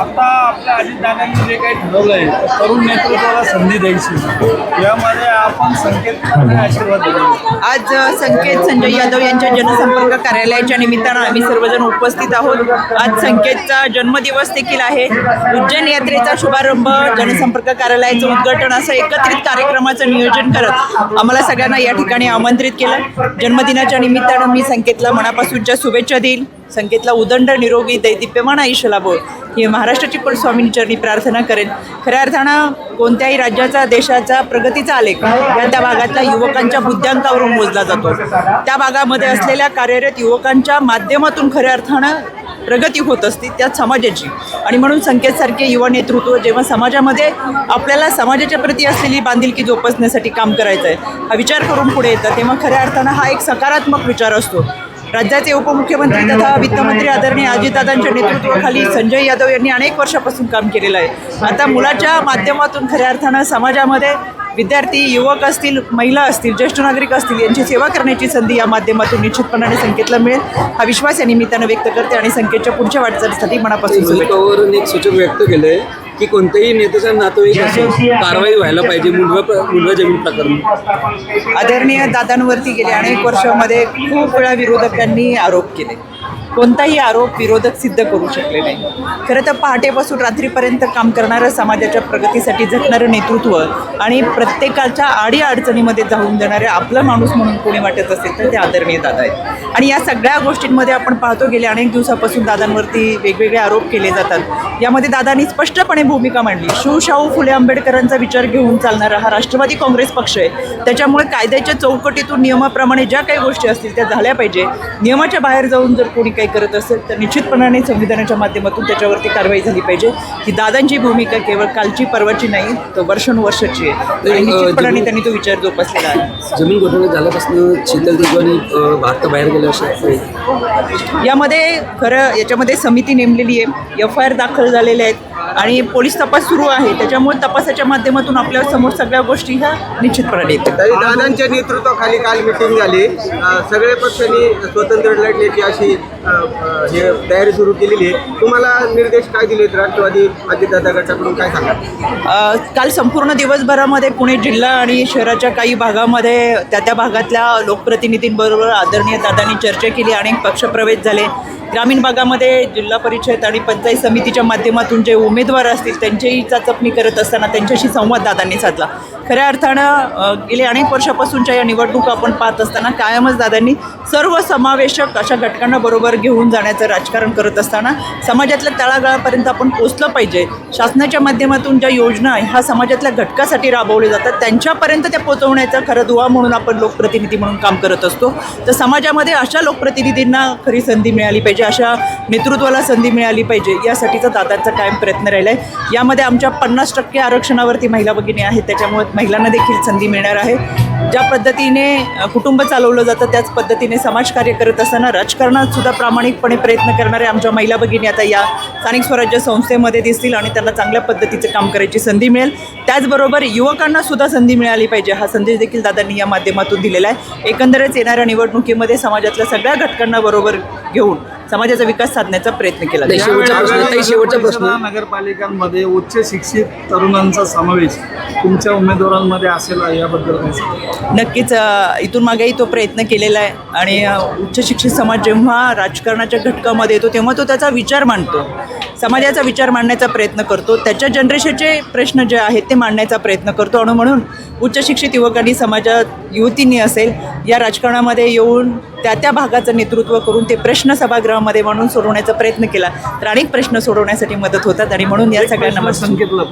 आता आपल्या अजितदादांनी जे काही ठरवलंय तरुण नेतृत्वाला संधी द्यायची. यामध्ये आपण संकेत आशीर्वाद दिले आज संकेत संजय यादव यांच्या जनसंपर्क कार्यालयाच्या निमित्तानं आम्ही सर्वजण उपस्थित आहोत. आज संकेतचा जन्मदिवस देखील आहे. उज्जैन यात्रेचा शुभारंभ जनसंपर्क कार्यालयाचं उद्घाटन असं एकत्रित कार्यक्रमाचं नियोजन करत आम्हाला सगळ्यांना या ठिकाणी आमंत्रित केलं. जन्मदिनाच्या निमित्तानं मी संकेतला मनापासूनच्या शुभेच्छा देईल. संकेतला उदंड निरोगी दैदिप्यमान आयुष्य लाभो ही महाराष्ट्राची पण स्वामींचरणी प्रार्थना करेन खऱ्या अर्थानं कोणत्याही राज्याचा देशाचा प्रगतीचा आलेख या त्या भागातल्या युवकांच्या बुद्ध्यांकावरून मोजला जातो. त्या भागामध्ये असलेल्या कार्यरत युवकांच्या माध्यमातून खऱ्या अर्थानं प्रगती होत असते त्यात समाजाची. आणि म्हणून संकेतसारखे युवा नेतृत्व जेव्हा समाजामध्ये आपल्याला समाजाच्या प्रती असलेली बांधिलकी जोपासण्यासाठी काम करायचं आहे हा विचार करून पुढे येतं तेव्हा खऱ्या अर्थानं हा एक सकारात्मक विचार असतो. राज्याचे उपमुख्यमंत्री तथा वित्तमंत्री आदरणीय अजितदादांच्या नेतृत्वाखाली संजय यादव यांनी अनेक वर्षापासून काम केलेलं आहे. आता मुलाच्या माध्यमातून खऱ्या अर्थानं समाजामध्ये विद्यार्थी युवक असतील महिला असतील ज्येष्ठ नागरिक असतील यांची सेवा करण्याची संधी या माध्यमातून निश्चितपणाने संकेतला मिळेल. हा विश्वास या निमित्तानं व्यक्त करते आणि संकेतच्या पुढच्या वाटचालीसाठी मनापासून एक सूचक व्यक्त केलंय. की कोणत्याही नेत्याचा नातेवाईक असेल कारवाई व्हायला पाहिजे मुंडवा मुंडवा जमीन प्रकरण. आदरणीय दादांवरती गेल्या अनेक वर्षामध्ये खूप वेळा विरोधकांनी आरोप केले. कोणताही आरोप विरोधक सिद्ध करू शकले नाही. खरं तर पहाटेपासून रात्रीपर्यंत काम करणारं समाजाच्या प्रगतीसाठी झटणारं नेतृत्व आणि प्रत्येकाच्या आडी अडचणीमध्ये जाऊन देणारे आपलं माणूस म्हणून कोणी वाटत असेल तर ते आदरणीय दादा आहेत. आणि या सगळ्या गोष्टींमध्ये आपण पाहतो गेल्या अनेक दिवसापासून दादांवरती वेगवेगळे आरोप केले जातात. यामध्ये दादांनी स्पष्टपणे भूमिका मांडली. शिवशाहू फुले आंबेडकरांचा विचार घेऊन चालणारा हा राष्ट्रवादी काँग्रेस पक्ष आहे. त्याच्यामुळे कायद्याच्या चौकटीतून नियमाप्रमाणे ज्या काही गोष्टी असतील त्या झाल्या पाहिजे. नियमाच्या बाहेर जाऊन जर कोणी काही करत असेल तर निश्चितपणाने संविधानाच्या माध्यमातून त्याच्यावरती कारवाई झाली पाहिजे. ही दादांची भूमिका केवळ कालची परवाची नाही तर वर्षानुवर्षाची आहे. आणि निश्चितपणाने त्यांनी तो विचार जोपासलेला आहे. जमीन घोटाळा झाल्यापासून शीतल देशवानी भारताबाहेर गेल्या अशा यामध्ये खरं याच्यामध्ये समिती नेमलेली आहे. एफ आय आर दाखल झालेल्या आहेत आणि पोलीस तपास सुरू आहे. त्याच्यामुळे तपासाच्या माध्यमातून आपल्यासमोर सगळ्या गोष्टी ह्या निश्चितपणे येतात. तरी दादांच्या नेतृत्वाखाली काल मिटिंग झाली. अ, सगळे पक्षांनी स्वतंत्र लढण्याची अशी हे तयारी सुरू केलेली आहे. तुम्हाला निर्देश काय दिलेत राष्ट्रवादी अजितदादा गटाकडून? काय सांगा काल संपूर्ण दिवसभरामध्ये पुणे जिल्हा आणि शहराच्या काही भागामध्ये त्या त्या भागातल्या लोकप्रतिनिधींबरोबर आदरणीय दादांनी चर्चा केली अनेक पक्षप्रवेश झाले. ग्रामीण भागामध्ये जिल्हा परिषद आणि पंचायत समितीच्या माध्यमातून जे उमेदवार असतील त्यांचीही चाचपणी करत असताना त्यांच्याशी संवाद दादांनी साधला. खऱ्या अर्थानं अ, गेले अनेक वर्षापासूनच्या या निवडणुका आपण पाहत असताना कायमच दादांनी सर्व समावेशक अशा घटकांना बरोबर घेऊन जाण्याचं राजकारण करत असताना समाजातल्या तळागाळापर्यंत आपण पोचलं पाहिजे. शासनाच्या माध्यमातून ज्या योजना आहे ह्या समाजातल्या घटकासाठी राबवल्या जातात. त्यांच्यापर्यंत त्या पोचवण्याचा खरं दुवा म्हणून आपण लोकप्रतिनिधी म्हणून काम करत असतो. तर समाजामध्ये अशा लोकप्रतिनिधींना खरी संधी मिळाली पाहिजे अशा नेतृत्वाला संधी मिळाली पाहिजे यासाठीचा दादांचा कायम प्रयत्न राहिला आहे यामध्ये आमच्या पन्नास टक्के आरक्षणावरती महिला भगिनी आहेत त्याच्यामुळे महिलांना देखील संधी मिळणार आहे. ज्या पद्धतीने कुटुंब चालवलं जातं त्याच पद्धतीने समाजकार्य करत असताना राजकारणात सुद्धा प्रामाणिकपणे प्रयत्न करणाऱ्या आमच्या महिला भगिनी आता या स्थानिक स्वराज्य संस्थेमध्ये दिसतील आणि त्यांना चांगल्या पद्धतीचं काम करायची संधी मिळेल. त्याचबरोबर युवकांना सुद्धा संधी मिळाली पाहिजे. हा संदेश देखील दादांनी या माध्यमातून दिलेला आहे. एकंदरच येणाऱ्या निवडणुकीमध्ये समाजातल्या सगळ्या घटकांना बरोबर घेऊन समाजाचा विकास साधण्याचा प्रयत्न केला. शेवटचा प्रश्न ताई शेवटचा प्रश्न. अठरा नगरपालिकांमध्ये उच्च शिक्षित तरुणांचा समावेश तुमच्या उमेदवारांमध्ये असेल याबद्दल काय सांगाल? नक्कीच अ, इथून मागेही तो प्रयत्न केलेला आहे. आणि अ, उच्च शिक्षित समाज जेव्हा राजकारणाच्या घटकामध्ये येतो तेव्हा तो त्याचा विचार मांडतो. समाजाचा विचार मांडण्याचा प्रयत्न करतो. त्याच्या जनरेशनचे प्रश्न जे आहेत ते मांडण्याचा प्रयत्न करतो. आणि म्हणून उच्च शिक्षित युवकांनी समाजात युवतींनी असेल या राजकारणामध्ये येऊन त्या त्या भागाचं नेतृत्व करून ते प्रश्न सभागृहामध्ये मांडून सोडवण्याचा प्रयत्न केला. तर अनेक प्रश्न सोडवण्यासाठी मदत होतात आणि म्हणून या सगळ्यांना संकेतला